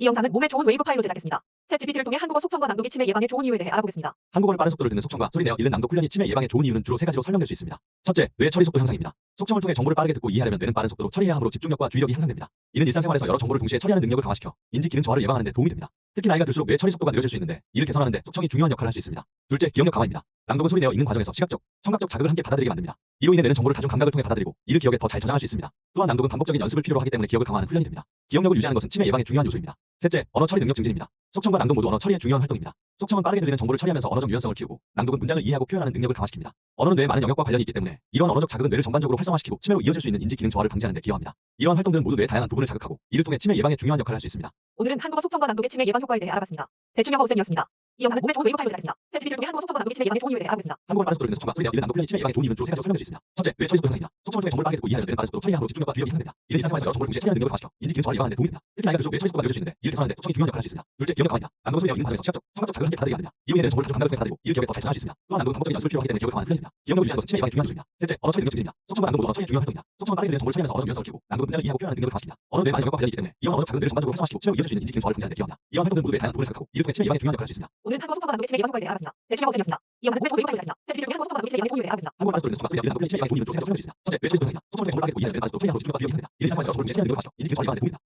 이 영상은 몸에 좋은 웨이브 파일로 제작했습니다. 챗 GPT를 통해 한국어 속성과 낭독이 치매 예방에 좋은 이유에 대해 알아보겠습니다. 한국어를 빠른 속도를 듣는 속청과 소리 내어 읽는 낭독 훈련이 치매 예방에 좋은 이유는 주로 세 가지로 설명될 수 있습니다. 첫째, 뇌 처리 속도 향상입니다. 속청을 통해 정보를 빠르게 듣고 이해하려면 뇌는 빠른 속도로 처리해야 하므로 집중력과 주의력이 향상됩니다. 이는 일상생활에서 여러 정보를 동시에 처리하는 능력을 강화시켜 인지 기능 저하를 예방하는 데 도움이 됩니다. 특히 나이가 들수록 뇌 처리 속도가 느려질 수 있는데 이를 개선하는 데 속청이 중요한 역할을 할 수 있습니다. 둘째, 기억력 강화입니다. 낭독은 소리 내어 읽는 과정에서 시각적, 청각적 자극을 함께 받아들이게 만듭니다. 이로 인해 뇌는 정보를 다중 감각을 통해 받아들이고 이를 기억에 더 잘 저장할 수 있습니다. 또한 낭독은 반복적인 연습을 필요로 하기 때문에 기억을 강화하는 훈련이 됩니다. 기억력을 유지하는 것은 치매 예방에 중요한 요소입니다. 셋째, 언어 처리 능력 증진입니다. 속청과 낭독 모두 언어 처리에 중요한 활동입니다. 속청은 빠르게 들리는 정보를 처리하면서 언어적 유연성을 키우고 낭독은 문장을 이해하고 표현하는 능력을 강화시킵니다. 언어는 뇌에 많은 영역과 관련이 있기 때문에 이러한 언어적 자극은 뇌를 전반적으로 활성화시키고 치매로 이어질 수 있는 인지 기능 저하를 방지하는 데 기여합니다. 이러한 활동들은 모두 뇌의 다양한 부분을 자극하고 이를 통해 치매 예방에 중요한 역할을 할 수 있습니다. 오늘은 한국어 속성과 낭독의 치매 예방 효과에 대해 알아봤습니다. 대충 영어 쌤이었습니다. 이 영상은 몸에 좋은 웨이브 파일로 제작했습니다. 챗 GPT를 통해 한국어 속성과 낭독이 치매 예방에 좋은 대해 알아보겠습니다. 한국어를 빠른 속도로 듣는 속청과 소리 낭독 훈련이 치매 예방에 좋은 이유는 주로 세 가지로 설명될 수 있습니다. 첫째, 뇌 처리 속도 향상입니다. 속청을 통해 정보를 빠르게 듣고 이해하려면 뇌는 빠른 속도로 처리함으로 집중력과 주의력이 향상됩니다. 이는 일상생활에서 정보를 동시에 처리하는 능력을 강화시켜 인지 기능 저하를 예방하는 데 도움이 됩니다. 특히 나이가 들수록 뇌 처리 속도가 느려질 수 있는데 이를 개선하는 데 속청이 중요한 역할을 할 수 있습니다. 둘째, 기억력 강화입니다. 낭독은 소리 내어 읽는 과정에서 시각적, 청각적 자극을 함께. 이로 인해 뇌는 정보를 다중 감각을 통해 받아들이고 이를 기억에 더잘 저장할 수 있습니다. 또한 낭독은 반복적인 연습을 필요로 하기 때문에 기억을 강화하는 훈련입니다. 기억력을 유지하는 것은 치매 예방에 중요한 요소입니다. 셋째, 언어 처리 능력 증진입니다. 속청과 낭독 모두 언어 처리에 중요한 활동입니다. 속청은 빠르게 들리는 정보를 처리하면서 언어적 유연성을 키우고 낭독은 문장을 이해하고 표현하는 능력을 강화시킵니다. 언어는 뇌 많은 영역과 관련이 있기 때문에 이런 언어적 자극을 뇌를 전반적으로 활성화시키고 치매로 이어질 수 있는 인지 기능 저하를 방지하는 데 기여합니다. 이러한 활동들은 모두 뇌의 다양한 부분을 자극하고 이를 통해 치매 예방에 중요한 역할을 할 수 있습니다. 오늘은 한국어 속성과 낭독의 치매 예방 효과에 대해 알아봤습니다. 영어 쌤이었습니다. 이 영상은 파일로 제작했습니다. 챗 GPT를 통해 한국어 속성과 예방에 좋은 이유에 대해 알아보겠습니다. 한국어를 빠른 속도로 듣는 속청과 소리 내어 읽는 낭독 훈련이 치매 예방에 좋은 이유는 주로 세 가지로 설명될 수 있습니다. 첫째, 향상입니다. 속청을 통해 정보를 이해하려면 뇌는 빠른 속도로 처리함으로 집중력과 주의력이 향상됩니다. 이는 일상생활에서 여러 정보를 처리하는 능력을 강화시켜 인지 저하를 예방하는 데 됩니다. 특히 뇌 처리 속도가 느려질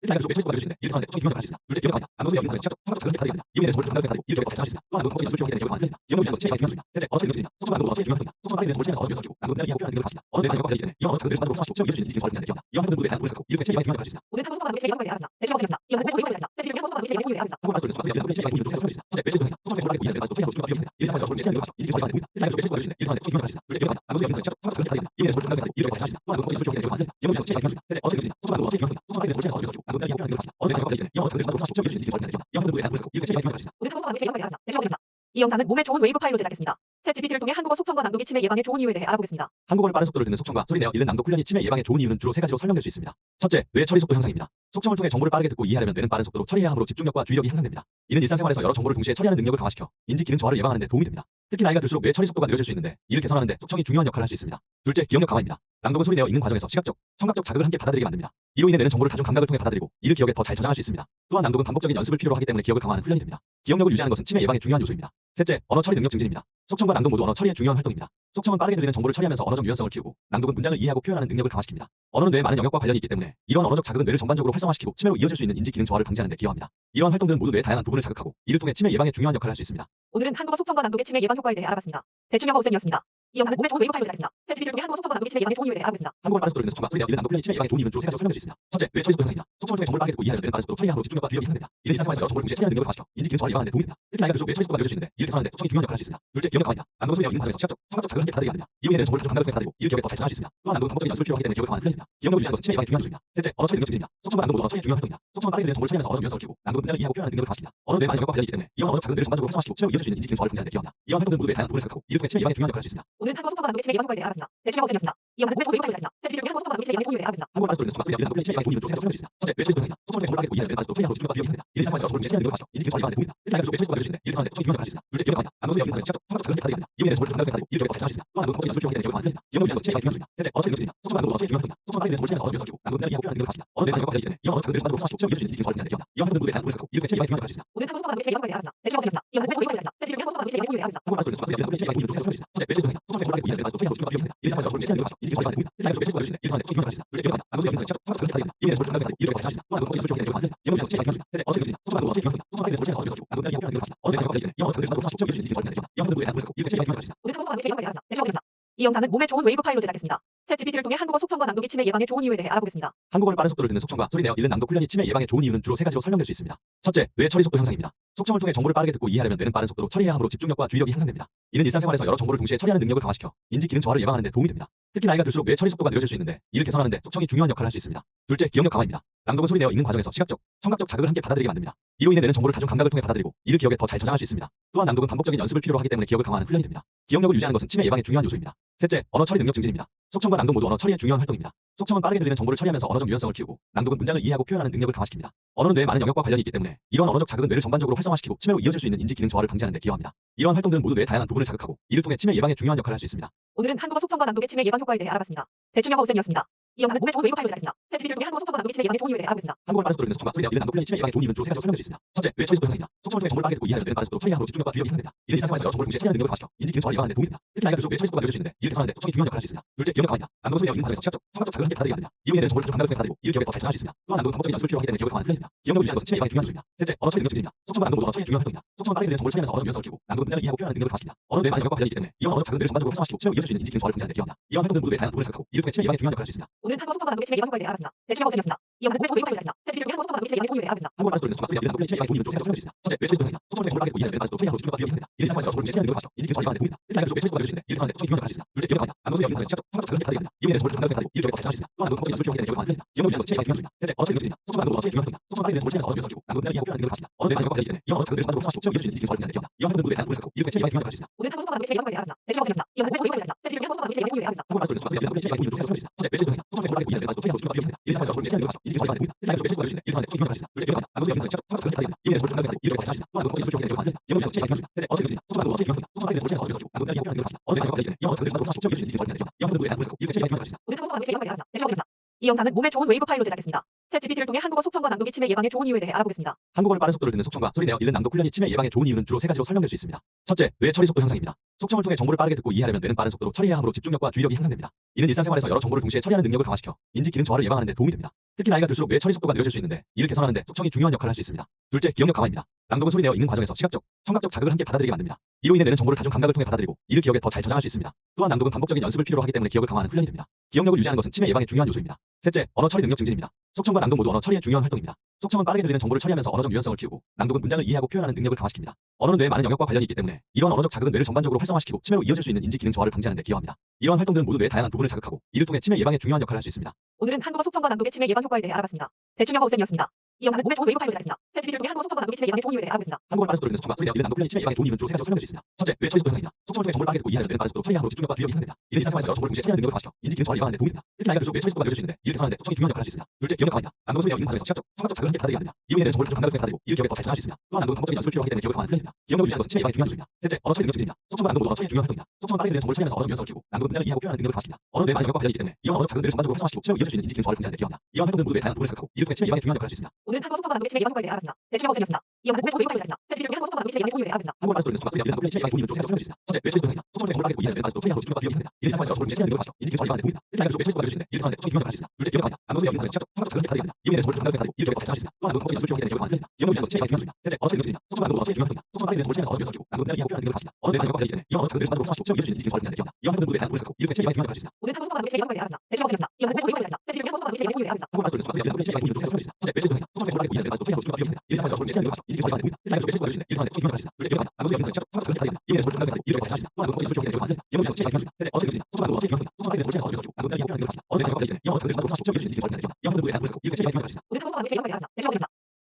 수 있는데 이를 개선하는 데 속청이 중요한 역할을 할수 있습니다. 둘째, 소리 내어 읽는 과정에서 시각적, 청각적 자극을 받아들이게 만듭니다. 이로 인해 정보를 통해 받아들이고 이를 기억에 더잘 저장할 수 있습니다. 또한 낭독은 반복적인 연습을 하기 때문에 기억을 훈련입니다. 기억력 유지하는 예방에 중요한 요소입니다. 셋째, 언어 처리 능력 증진입니다. 속청과 낭독은 언어 처리에 중요한 활동입니다. 속청은 빠르게 들리는 정보를 언어적 유연성을 키우고 낭독은 문장을 이해하고 표현하는 능력을. 언어는 뇌 많은 관련이 있기 때문에 이런 언어적 자극을 뇌를 전반적으로 활성화시키고 치매로 이어질 수 있는 인지 방지하는 데 기여합니다. 이러한 활동들은 모두에 다양한 부분을 자극하고 이를 치매 예방에 중요한 역할을 할수 있습니다. 오늘은 한국어 속성과 치매 예방 효과에 대해 알아봤습니다. 영어 쌤이었습니다. 이 영상은 파일로 제작했습니다. 챗 GPT를 통해 한국어 속성과 낭독이 치매 예방에 좋은 이유에 대해 알아보겠습니다. 한국어를 빠른 속도로 듣는 낭독 훈련이 치매 예방에 좋은 이유는 주로 세 가지로 설명될 수 있습니다. 첫째, 됩니다. 있습니다. 만듭니다. 기억에 있습니다. 연습을 기억을 언어 수 있습니다. 이 영상은 몸에 좋은 웨이브 파일로 제작했습니다. 챗 GPT를 통해 한국어 속성과 낭독이 치매 예방에 좋은 이유에 대해 알아보겠습니다. 한국어를 빠른 속도로 듣는 속청과 소리 내어 읽는 낭독 훈련이 치매 예방에 좋은 이유는 주로 세 가지로 설명될 수 있습니다. 첫째, 뇌 처리 속도 향상입니다. 속청을 통해 정보를 빠르게 듣고 이해하려면 뇌는 빠른 속도로 처리해야 하므로 집중력과 주의력이 향상됩니다. 이는 일상생활에서 여러 정보를 동시에 처리하는 능력을 강화시켜 인지 기능 저하를 예방하는 데 도움이 됩니다. 특히 나이가 들수록 뇌 처리 속도가 느려질 수 있는데 이를 개선하는 데 속청이 중요한 역할을 할 수 있습니다. 둘째, 기억력 강화입니다. 낭독은 소리 내어 읽는 과정에서 시각적, 청각적 자극을 함께 받아들이게 만듭니다. 이로 인해 뇌는 정보를 다중 감각을 통해 받아들이고 이를 기억에 더 잘 저장할 수 있습니다. 또한 낭독은 반복적인 연습을 필요로 하기 때문에 기억을 강화하는 훈련이 됩니다. 기억력을 유지하는 것은 치매 예방에 중요한 요소입니다. 셋째, 언어 처리 능력 증진입니다. 속청과 낭독 모두 언어 처리에 중요한 활동입니다. 속청은 빠르게 들리는 정보를 처리하면서 언어적 유연성을 키우고 낭독은 문장을 이해하고 표현하는 능력을 강화시킵니다. 언어는 뇌의 많은 영역과 관련이 있기 때문에 이런 언어적 자극은 뇌를 전반적으로 활성화시키고 치매로 이어질 수 있는 인지 기능 저하를 방지하는 데 기여합니다. 이러한 활동들은 모두 뇌의 다양한 부분을 자극하고 이를 통해 치매 예방에 중요한 역할을 할 수 있습니다. 오늘은 한국어 속성과 낭독의 치매 예방 효과에 대해 알아봤습니다. 대충 영어 쌤이었습니다. 이 영상은 몸에 좋은 웨이브 파일로 제작했습니다. 챗 GPT를 통해 한국어 속성과 낭독이 예방에 좋은 이유에 대해 알아보겠습니다. 한국어를 빠른 속도로 듣는 속청과 소리 내어 읽는 낭독 훈련이 치매 예방에 좋은 이유는 주로 세 가지로 설명될 수 있습니다. 첫째, 뇌 처리 속도 향상입니다. 속청을 통해 정보를 빠르게 듣고 이해하려면 뇌는 빠른 속도로 처리함으로 집중력과 주의력이 향상됩니다. 이는 일상 생활에서 여러 정보를 동시에 처리하는 능력을 강화시켜 인지 기능 저하를 예방하는 데 도움이 됩니다. 특히 나이가 들수록 뇌 처리 속도가 느려질 수 있는데 이를 개선하는 데 속청이 중요한 역할을 할 수 있습니다. 둘째, 기억력 강화입니다. 낭독은 소리 내어 읽는 과정에서 시각적, 청각적 자극을 함께 만듭니다. 이로 인해 정보를 다중 감각을 통해 받아들이고 이를 기억에 더잘 저장할 수 있습니다. 또한 낭독은 반복적인 연습을 필요로 하기 때문에 기억을 강화하는 훈련입니다. 기억력을 유지하는 것은 치매 예방에 중요한 요소입니다. 셋째, 언어 처리 능력 증진입니다. 속청과 낭독 모두 언어 처리에 중요한 활동입니다. 속청은 빠르게 들리는 정보를 처리하면서 언어적 유연성을 키우고 낭독은 문장을 이해하고 표현하는 능력을 강화시킵니다. 언어는 뇌 많은 영역과 관련이 있기 때문에 이런 언어적 자극을 뇌를 전반적으로 활성화시키고 치매로 이어질 수 있는 인지 기능 저하를 방지하는 데 기여합니다. 이러한 활동들은 모두 뇌의 다양한 부분을 자극하고 이를 통해 치매 예방에 중요한 역할을 할 수 있습니다. 오늘은 한국어 속성과 낭독의 치매 예방 효과에 대해 알아봤습니다. 대충 영어 쌤이었습니다. 이 영상은 파일로 제작했습니다. 챗 GPT를 통해 한국어 속성과 치매 예방에 좋은 이유에 대해 소리 예방에 좋은 이유는 주로 세 가지로 설명될 수 있습니다. 첫째, 향상입니다. 속청을 통해 정보를 주의력이 향상됩니다. 이는 일상생활에서 여러 정보를 동시에 처리하는 능력을 강화시켜 인지 기능 저하를 예방하는 데 도움이 됩니다. 특히 처리 속도가 느려질 수 있는데 이를 수 있습니다. 둘째, 소리 읽는 과정에서 시각적, 청각적 자극을 함께 받아들이게 만듭니다. 이로 인해 정보를 받아들이고 이를 기억에 더잘 저장할 수 있습니다. 또한 연습을 필요로 하기 때문에 기억을 훈련입니다. 기억력 예방에 중요한 요소입니다. 셋째, 낭독 모두 언어 처리에 중요한 활동입니다. 속청은 빠르게 정보를 낭독은 문장을 이해하고 표현하는 관련이 있기 때문에 기능 저하를 방지하는 데 기여합니다. 이런 활동들은 모두에 다양한 부분을 자극하고 이를 통해 치매 예방에 중요한 역할을 할수 있습니다. 오늘은 한국어 속성과 치매 예방 효과에 대해 알아봤습니다. 대충 영어 쌤이었습니다. 이 영상은 GPT를 통해 한국어 속성과 낭독이 치매 예방에 좋은 이유에 대해 예방에 좋은 이유는 주로 세 가지로 설명될 수 있습니다. 첫째, 속도 향상 이 영상은 몸에 좋은 웨이브 파일로 제작했습니다. 챗 GPT를 통해 한국어 속성과 낭독이 치매 예방에 좋은 이유에 대해 알아보겠습니다. 한국어를 빠른 속도로 듣는 속청과 소리 내어 읽는 낭독 훈련이 치매 예방에 좋은 이유는 주로 세 가지로 설명될 수 있습니다. 첫째, 뇌 처리 속도 향상입니다. 속청을 통해 정보를 빠르게 듣고 이해하려면 뇌는 빠른 속도로 처리해야 하므로 집중력과 주의력이 향상됩니다. 이는 일상생활에서 여러 정보를 동시에 처리하는 능력을 강화시켜 인지 기능 저하를 예방하는 데 도움이 됩니다. 특히 나이가 들수록 뇌 처리 속도가 느려질 수 있는데 이를 개선하는 데 속청이 중요한 역할을 할 수 있습니다. 둘째, 기억력 강화입니다. 낭독은 소리 내어 읽는 과정에서 시각적, 청각적 자극을 함께 받아들이게 만듭니다. 이로 인해 뇌는 정보를 다중 감각을 통해 받아들이고 이를 기억에 더 잘 저장할 수 있습니다. 또한 낭독은 반복적인 연습을 필요로 하기 때문에 기억을 강화하는 훈련이 됩니다. 기억력을 유지하는 것은 치매 예방에 중요한 요소입니다. 셋째, 언어 처리 능력 증진입니다. 속청과 낭독 모두 언어 처리에 중요한 활동입니다. 속청은 빠르게 들리는 정보를 처리하면서 언어적 유연성을 키우고 낭독은 문장을 이해하고 표현하는 능력을 강화시킵니다. 언어는 뇌의 많은 영역과 관련이 있기 때문에 이러한 언어적 자극은 뇌를 전반적으로 활성화시키고 치매로 이어질 수 있는 인지 기능 저하를 방지하는 데 기여합니다. 이러한 활동들은 모두 뇌의 다양한 부분을 자극하고 이를 통해 치매 예방에 중요한 역할을 할 수 있습니다. 오늘은 한국어 속성과 낭독의 치매 예방 효과에 대해 알아봤습니다. 대충 영어 쌤이었습니다. 이 영상은 몸에 좋은 웨이브 파일로 제작했습니다. 셀프 비를 통해 한국어 속성과 난독의 치매 예방에 좋은 이유에 대해 알아보겠습니다. 한국어를 빠른 속도로 듣는 속성과 소리 내는 예방에 좋은 이유는 주로 세가지로 설명될 수 있습니다. 첫째, 뇌 처리 속도 향상입니다. 속성을 통해 정보를 빠르게 듣고 이해하는 데는 빠른 속도로 처리함으로 집중력과 주의력이 향상됩니다. 이는 일상 생활에서 정보를 동시에 처리하는 능력을 강화시켜 인지 기능 저하를 예방하는 데 도움이 됩니다. 특히 나이가 들수록 뇌 처리 속도가 느려질 수 있는데 이를 개선하는 데 속성이 중요한 역할을 할 수 있습니다. 둘째, 기억력 강화입니다. 난독 소리와 있는 과정에서 시각적, 청각적 자극을 함께 받아들여야 합니다. 이후에 는 정보를 다시 감각을 통해 받아들이고 이를 기억에 더잘 전할 수 있습니다. 또한 난독 반복적인 연습을 필요하기 때문에 기억을 강화하는 훈련입니다. 기억력을 유지하는 것은 치매 예방에 중요한 요소입니다. 셋째, 언어 처리 능력 증진입니다. 속성과 난독 모두가 처리의 중요한 활동입니다. 속성은 빠르게 들리는 정보를 처리하면서 언어 연습을 키고 난독은 문자를 이해하고 표현하는 능력을 강화시킵니다. 언어의 많은 영역과 관련이 있기 때문에 이런 언어적 자극들을 전반적으로 활성화시키고 치매로 이어질 수 있는 인지 기능 저하를 강화하는 데 기여합니다. 이러한 활동들은 모두 의 다양한 부분을 생각하고 이를 통해 치매 예방에 중요한 역할을 할 수 있습니다. 오늘 한국어 속성과 단독의 침해 예방 효과에 대해 알아봤습니다. 대침해하고 생겼습니다. 이 영상은 500조 효과를 잘했습니다. 제 지금 한국어 속성과 단독의 침해 예방 효과에 대해 알아봤습니다. 한국 말수 돌리는 속과 소리 단독의 침해 예방 좋은 이유를 좀 생각해 주시겠습니다. 첫째, 외치수 동사입니다. 속성의 정보를 하게 고인하는 말수도 소리하고 주문과 뒤에 있습니다. 이를 참고하셔서 정보를 제시하는 것이죠. 인지 기술과 예방하는 고민이다. 특히 외치수 동사를 주는데 이를 참고하는 소리 중요한 가치 있습니다. 둘째, 기억을 합니다. 안고수의 영역 시작적 성적 자극이 가득합니다. 이에 대해 정보를 장담하게 가지고 이를 기억을 잘수 있습니다. 또한 안고 정보의 연습을 기억하게 되는 중요합니다. 셋째, 언어 능력입니다. 속성 안고 언어의 중요한 겁니다. 속성 안에 있는 정보를 찾아서 언어 연습을 안고 능력이 하고 표현하는 능력을 가집니다. 언어 내방의 효과가 되기 때문에 이 언어 자극을 만들어 사시고 채우기 이루어지는 이 언어 활용하는 데 도움입니다. 오늘 같은 것들에 대해 부분을 갖고 이 영상은 500조 예방 효과에 대해 알아봤습니다. 외출 소속과 단독의 침해 예방 효과에 대해 알아봤습니다. 우리 이 영상은 몸에 좋은 웨이브 파일로 제작했습니다. 챗GPT를 통해 한국어 속성과 낭독이 치매 예방에 좋은 이유에 대해 알아보겠습니다. 한국어를 빠른 속도를 듣는 속성과 소리 내어 읽는 낭독 훈련이 치매 예방에 좋은 이유는 주로 세 가지로 설명될 수 있습니다. 첫째, 뇌 처리 속도 향상입니다. 속성을 통해 정보를 빠르게 듣고 이해하려면 뇌는 빠른 속도로 처리해야 하므로 집중력과 주의력이 향상됩니다. 이는 일상생활에서 여러 정보를 동시에 처리하는 능력을 강화시켜 인지 기능 저하를 예방하는 데 도움이 됩니다. 특히 나이가 들수록 뇌 처리 속도가 느려질 수 있는데 이를 개선하는데 속청이 중요한 역할을 할 수 있습니다. 둘째, 기억력 강화입니다. 남독은 소리 내어 읽는 과정에서 시각적, 청각적 자극을 함께 받아들이게 만듭니다. 이로 인해 뇌는 정보를 다중 감각을 통해 받아들이고 이를 기억에 더 잘 저장할 수 있습니다. 또한 남독은 반복적인 연습을 필요로 하기 때문에 기억을 강화하는 훈련이 됩니다. 기억력을 유지하는 것은 치매 예방에 중요한 요소입니다. 셋째, 언어 처리 능력 증진입니다. 속청과 낭독 모두 언어 처리에 중요한 활동입니다. 속청은 빠르게 들리는 정보를 처리하면서 언어적 유연성을 키우고 낭독은 문장을 이해하고 표현하는 능력을 강화시킵니다. 언어는 뇌의 많은 영역과 관련이 있기 때문에 이러한 언어적 자극은 뇌를 전반적으로 활성화시키고 치매로 이어질 수 있는 인지 기능 저하를 방지하는 데 기여합니다. 이러한 활동들은 모두 뇌의 다양한 부분을 자극하고 이를 통해 치매 예방에 중요한 역할을 할 수 있습니다. 오늘은 한국어 속청과 낭독의 치매 예방 효과 효과에 대해 네, 알아봤습니다. 대충 여과 오쌤이었습니다. 이 영상은 몸에 좋은 웨이브 파일로 제작했습니다. 셀 GPT를 통해 한국어 속성과 낭독이 치매 예방에 좋은 이유에 대해 알아보고 있습니다. 한국어 빠른 속도로 인해서 청과 소리 낭비는 낭독 훈련이 예방에 좋은 이유는 주로 세 가지로 설명될 수 있습니다. 첫째, 뇌 처리 속도 현상입니다. 속성을 통해 정보를 파악해 듣고 이해하려 되는 빠른 속도로 처리함으로 집중력과 주의력이 향상됩니다. 이는 일상생활에서 정보를 동시에 처리하는 능력을 강화시켜 인지 기능 저하를 예방하는 데 도움이 된다. 특히 나이가 들수록 뇌 처리 속도가 느려질 수 있는데 이를 개선하는 데 속성이 중요한 역할을 할 수 있습니다. 둘째, 기억 강화입니다. 낭독 소리와 읽는 과정에서 시각적, 청각적 자극을 함께 받아들여야 합니다. 이후에는 정보를 가족 감각을 통해 받아들이고 이를 기억에 더 잘 전할 수 있습니다. 또한 낭독은 반복적인 연습을 필요하기 때문에 기억을 강화하는 훈련입니다. 기억력을 유지하는 것은 치매 예방에 중요한 요소입니다. 셋째, 언어 처리 능력 증진입니다. 속성과 낭독 모두 언어 처리의 중요한 활동입니다. 속성은 빠르게 되는 정보를 처리하면서 언어 유연성을 키우고 낭독은 문장을 이해하고 표현하는 능력을 강화시킵니다. 언어 뇌 많은 영역과 관련이 있기 때문에 이런 언어적 자극을 전반적으로 활성화시키고 채워 이어질 수 있는 인지 기능 저하를 분산하는 데 기여합니다. 이러한 활동들은 모두 뇌 다양한 부분을 자극하고 이를 통해 치매 예방에 중요한 역할을 할 수 있습니다. 오늘은 한국어 속성과 남북의 지배 일반 효과에 대해 알아봤습니다. 대치명하고 생겼습니다. 이 영상은 국내 최고 메이커 되겠습니다. 세트 비교 한국어 속성과 남북의 지배 일반 효과에 대해 알아봤습니다. 한국어 말소를 듣는 속성과 남북의 지배 일반 효과에 대해 알아봤습니다. 첫째, 외치의 소통입니다. 소통의 정보를 알게 되고 이해하는 말소도 소리하고 지표가 비교가 있습니다. 이를 사용해서 정보를 제시하는 능력을 가지죠. 인식 기술과 일반의 보입니다. 특히 알면서 외치의 소통과 비교수인데 이를 사용하는데 소통 기능을 가질 수 있습니다. 둘째, 기억을 합니다. 암호수의 영역에서 직접 성적 자극을 가득합니다. 이에 대해 정보를 담당하게 가지고 이를 기억에 잘 참습니다. 또한 암호수의 연습을 기억하는 기억을 만듭니다. 기억을 유지하는 것이 제일 중요합니다. 셋째, 언어의 능력입니다. 소통과 암호수의 중요한 겁니다. 소통과 빠르게 되는 정보를 참여해서 연습시키고 남북의 지배 효과를 능력을 가집니다. 언어 내방의 효과를 이겨내 이 영어 자극을 만들어 성취 시험 이룰 수 있는 인식 기술을 기억합니다. 이 영어 모델에 대한 보호를 갖고 이렇게 제일 많이 중요한 것이 있습니다. 오늘은 한국어 속성과 남북의 지배 일반 효과에 대해 알아봤습니다. 대치명하고 생겼습니다. 이 영상은 국내 최고 메이커 되겠습니다.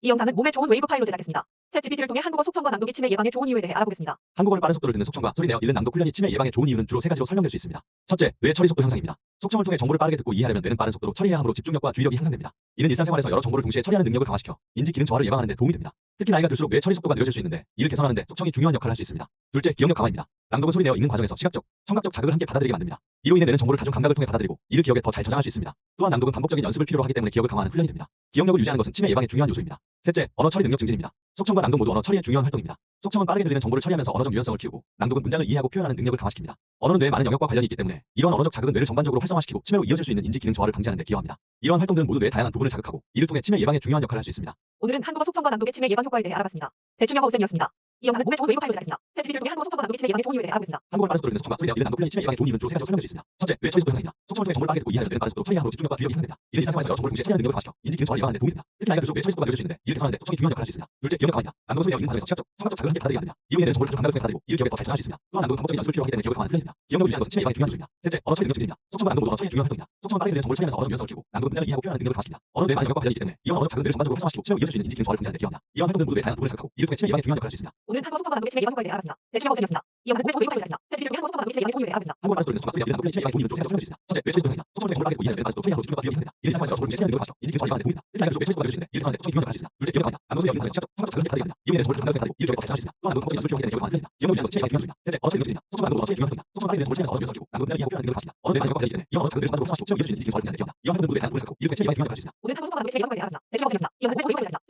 이 영상은 몸에 좋은 웨이브 파일로 제작했습니다. 챗 GPT를 통해 한국어 속성과 낭독이 치매 예방에 좋은 이유에 대해 알아보겠습니다. 한국어를 빠른 속도로 듣는 속성과 소리 내어 읽는 낭독 훈련이 치매 예방에 좋은 이유는 주로 세 가지로 설명될 수 있습니다. 첫째, 뇌 처리 속도 향상입니다. 속청을 통해 정보를 빠르게 듣고 이해하려면 뇌는 빠른 속도로 처리해야 하므로 집중력과 주의력이 향상됩니다. 이는 일상생활에서 여러 정보를 동시에 처리하는 능력을 강화시켜 인지 기능 저하를 예방하는 데 도움이 됩니다. 특히 나이가 들수록 뇌 처리 속도가 느려질 수 있는데 이를 개선하는 데 속청이 중요한 역할을 할 수 있습니다. 둘째, 기억력 강화입니다. 낭독은 소리 내어 읽는 과정에서 시각적, 청각적 자극을 함께 받아들이게 만듭니다. 이로 인해 뇌는 정보를 다중 감각을 통해 받아들이고 이를 기억에 더 잘 저장할 수 있습니다. 또한 낭독은 반복적인 연습을 필요로 하기 때문에 기억을 강화하는 훈련이 됩니다. 기억력을 유지하는 것은 치매 예방에 중요한 요소입니다. 셋째, 언어 처리 능력 증진입니다. 속청과 낭독 모두 언어 처리에 중요한 활동입니다. 속청은 빠르게 들리는 정보를 처리하면서 언어적 유연성을 키우고 낭독은 문장을 이해하고 표현하는 능력을 강화시킵니다. 언어는 뇌의 많은 영역과 관련이 있기 때문에 이런 언어적 자극은 뇌를 전반적으로 활성화시키고 치매로 이어질 수 있는 인지 기능 저하를 방지하는 데 기여합니다. 이러한 활동들은 모두 뇌의 다양한 부분을 자극하고 이를 통해 치매 예방에 중요한 역할을 할 수 있습니다. 오늘은 한국어 속성과 낭독의 치매 예방 효과에 대해 알아봤습니다. 대충 영어 쌤이었습니다. 이 영상은 몸에 좋은 웨이브 파일로 제작했습니다. 챗 GPT를 통해 한국어 속성과 낭독의 치매 예방에 좋은 이유에 대해 알아보겠습니다. 한국어를 빠른 속도로 듣는 속청과 소리 내어 읽는 낭독 훈련이 치매 예방에 좋은 이유는 주로 세 가지로 설명될 수 있습니다. 첫째, 뇌 처리 속도 향상입니다. 속청을 통해 정보를 빠르게 듣고 이해하려면 뇌는 빠른 속도로 처리하므로 집중력과 주의력이 향상됩니다. 이는 일상 생활에서 여러 정보를 동시에 처리하는 능력을 강화시켜 인지 기능 저하를 예방하는 데 도움이 됩니다. 특히 나이가 들수록 뇌 처리 속도가 느려질 수 있는데 이를 개선하는 데 속청이 중요한 역할을 할 수 있습니다. 둘째, 기억력 강화입니다. 낭독 소리 내어 읽는 과정에서 시각적, 청각적 자극을 함께 받아들이게 합니다. 뇌는 정보를 다중 감각을 통해 받아들이고 이를 기억에 더잘 저장할 수 있습니다. 또한 낭독은 반복적인 연습을 필요로 하기 때문에 기억을 강화하는 훈련입니다. 기억력을 유지하는 것은 치매 예방에 중요한 요소입니다. 셋째, 언어 처리 능력 증진입니다. 속청과 낭독 모두 언어 처리에 중요한 활동입니다. 속청은 빠르게 들리는 정보를 처리하면서 언어적 유연성을 키우고 낭독은 문장을 이해하고 표현하는 능력을 강화시킵니다. 언어는 뇌의 많은 영역과 관련이 있기 때문에 이런 언어적 자극을 뇌를 전반적으로 활성화시키고 치매로 이어질 수 있는 인지 기능 저하를 방지하는 데 기여합니다. 이러한 활동들은 모두 뇌의 다양한 부분을 자극하고 이를 통해 치매 예방에 중요한 역할을 할 수 있습니다. 오늘은 한국어 속성과 낭독의 치매 예방 효과에 대해 알아봤습니다. 대충 영어 쌤이었습니다. 이 영상은 웨이브 파일로 제작했습니다. 챗 GPT를 통해 한국어 속성과 치매 예방에 좋은 이유에 대해 알아봤습니다. 읽는 치매 예방에 좋은 이유는 주로 세 가지로 설명될 수 있습니다. 첫째, 정보를 빠르게 이해하려면 뇌는 빠른 속도로 처리하므로 집중력과 주의력이 향상됩니다. 이는 일상생활에서 여러 정보를 동시에 처리하는 능력을 강화시켜 인지 데 도움이 됩니다. 특히 나이가 들수록 뇌 처리 속도가 느려질 수 있는데 중요한 할수 있습니다. 둘째, 기억력 강화입니다. 낭독 소리 내어 읽는 과정에서 시각적, 청각적 자극을 함께 받아들이게 합니다. 이로 인해 정보를 다중 감각을 통해 받아들이고 이를 기억에 수 있습니다. 또한 법적인 연습을 필요하게 되는 경우가 많습니다. 영업 위장에서 체계가 중요합니다. 셋째, 어처리 연습입니다. 소방관도 어처리 중요합니다. 소방관에 대해서 몰치면서 어느 연습을 남은 자리 이하표 하는 걸 하십니다. 어느 대한 영업과 관련된 이와 어느 작은 만들고 사시고 시험 이길 수 잘하는 이와 모두에 대한 보를 갖고 이렇게 체계가 있습니다. 오늘 한국 소방관 체계 예방 관리에 알았습니다. 대충 없습니다. 이 영상은 모두 이용하였습니다. 센티미터 소방관 체계